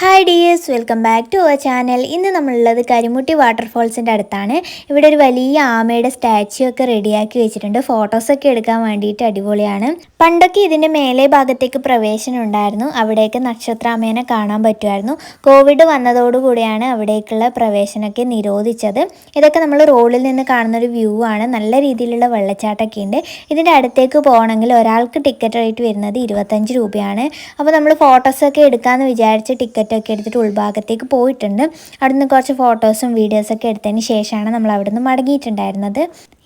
Hi dears welcome back to our channel ഇന്ന് നമ്മളുള്ളത് കരിമുട്ടി വാട്ടർഫോൾസിന്റെ അടുത്താണ്. ഇവിടെ ഒരു വലിയ ആമയുടെ സ്റ്റാച്യു ഒക്കെ റെഡിയാക്കി വെച്ചിട്ടുണ്ട്. ഫോട്ടോസൊക്കെ എടുക്കാൻ വേണ്ടിയിട്ട് അടിപൊളിയാണ്. പണ്ടൊക്കെ ഇതിന്റെ മേലെ ഭാഗത്തേക്ക് പ്രവേശനം ഉണ്ടായിരുന്നു. അവിടേക്ക് നക്ഷത്രാമേനെ കാണാൻ പറ്റുമായിരുന്നു. കോവിഡ് വന്നതോടുകൂടിയാണ് അവിടേക്കുള്ള പ്രവേശനമൊക്കെ നിരോധിച്ചത്. ഇതൊക്കെ നമ്മൾ റോഡിൽ നിന്ന് കാണുന്ന ഒരു വ്യൂ ആണ്. നല്ല രീതിയിലുള്ള വെള്ളച്ചാട്ടമൊക്കെ ഉണ്ട്. ഇതിന്റെ അടുത്തേക്ക് പോകണമെങ്കിൽ ഒരാൾക്ക് ടിക്കറ്റ് റേറ്റ് വരുന്നത് ഇരുപത്തഞ്ച് രൂപയാണ്. അപ്പോൾ നമ്മൾ ഫോട്ടോസൊക്കെ എടുക്കാമെന്ന് വിചാരിച്ച് ടിക്കറ്റ് ഒക്കെ എടുത്തിട്ട് ഉൾഭാഗത്തേക്ക് പോയിട്ടുണ്ട്. അവിടുന്ന് കുറച്ച് ഫോട്ടോസും വീഡിയോസൊക്കെ എടുത്തതിന് ശേഷമാണ് നമ്മൾ അവിടുന്ന് മടങ്ങിയിട്ടുണ്ടായിരുന്നത്.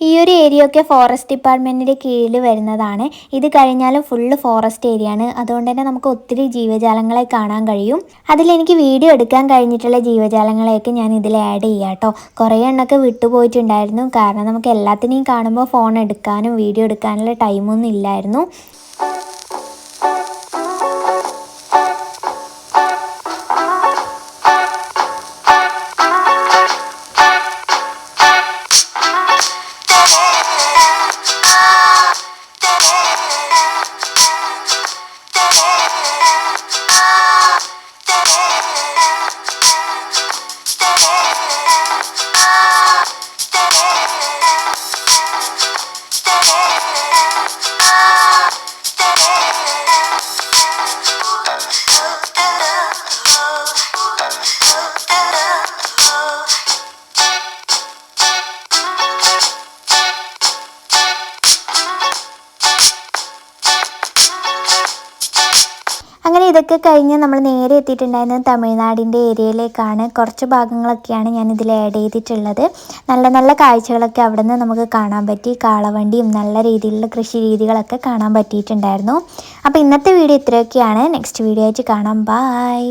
ഈ ഒരു ഏരിയ ഒക്കെ ഫോറസ്റ്റ് ഡിപ്പാർട്ട്മെന്റിന്റെ കീഴിൽ വരുന്നതാണ്. ഇത് കഴിഞ്ഞാലും ഫുള്ള് ഫോറസ്റ്റ് ഏരിയ ആണ്. അതുകൊണ്ട് തന്നെ നമുക്ക് ഒത്തിരി ജീവജാലങ്ങളെ കാണാൻ കഴിയും. അതിലെനിക്ക് വീഡിയോ എടുക്കാൻ കഴിഞ്ഞിട്ടുള്ള ജീവജാലങ്ങളെയൊക്കെ ഞാൻ ഇതിൽ ആഡ് ചെയ്യാം കേട്ടോ. കുറേ എണ്ണമൊക്കെ വിട്ടുപോയിട്ടുണ്ടായിരുന്നു. കാരണം നമുക്ക് എല്ലാത്തിനെയും കാണുമ്പോൾ ഫോൺ എടുക്കാനും വീഡിയോ എടുക്കാനുള്ള ടൈമൊന്നും ഇല്ലായിരുന്നു. അങ്ങനെ ഇതൊക്കെ കഴിഞ്ഞ് നമ്മൾ നേരെ എത്തിയിട്ടുണ്ടായിരുന്നത് തമിഴ്നാടിന്റെ ഏരിയയിലേക്കാണ്. കുറച്ച് ഭാഗങ്ങളൊക്കെയാണ് ഞാൻ ഇതിൽ ആഡ് ചെയ്തിട്ടുള്ളത്. നല്ല നല്ല കാഴ്ചകളൊക്കെ അവിടെ നിന്ന് നമുക്ക് കാണാൻ പറ്റി. കാളവണ്ടിയും നല്ല രീതിയിലുള്ള കൃഷി രീതികളൊക്കെ കാണാൻ പറ്റിയിട്ടുണ്ടായിരുന്നു. അപ്പോൾ ഇന്നത്തെ വീഡിയോ ഇത്രയൊക്കെയാണ്. നെക്സ്റ്റ് വീഡിയോ ആയിട്ട് കാണാം. ബായ്